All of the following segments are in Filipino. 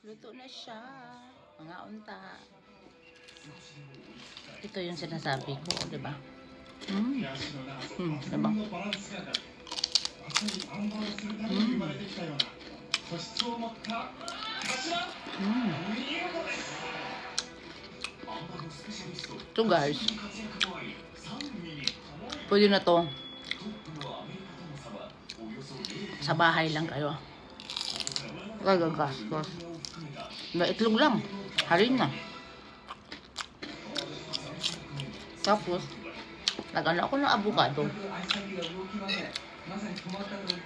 Luto na siya. Mga unta. Ito yung sinasabi ko, di ba? Mm. Mm, di ba? Mm. Ito guys. Pwede na to. Sa bahay lang kayo. Gagagastos. Na itlog lang. Harin na. Tapos, nagano ako ng avocado.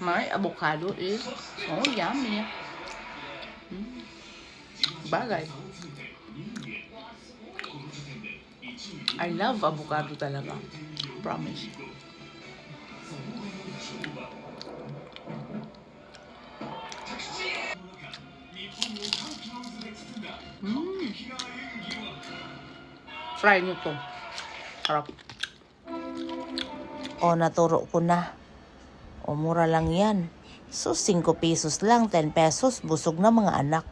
May avocado is, oh, yummy. Mm. Bagay. I love avocado talaga. Promise. Try nyo to. Sarap. O, naturo ko na. O, mura lang yan. So, 5 pesos lang, 10 pesos, busog na mga anak.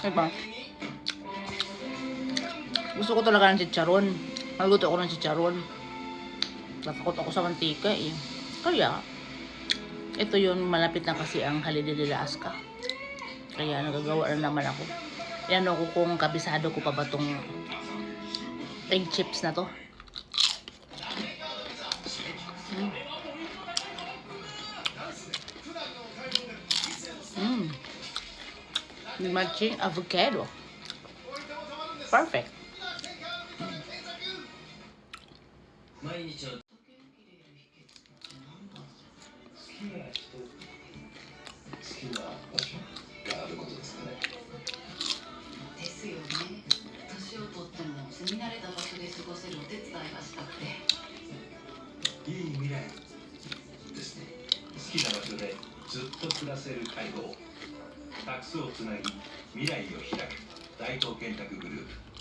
Diba? Gusto ko talaga ng chicharon. Nagluto ako ng chicharon. Natakot ako sa mantika eh. Kaya, ito yun, malapit na kasi ang holiday nila Aska. Kaya nagagawa na naman ako. Yan ako kung kabisado ko pa ba tong egg chips na to. Mm. Mm. With matching avocado. Perfect. 毎でずっと暮らせる介護を託すをつなぎ未来を開く。大東建託グループ。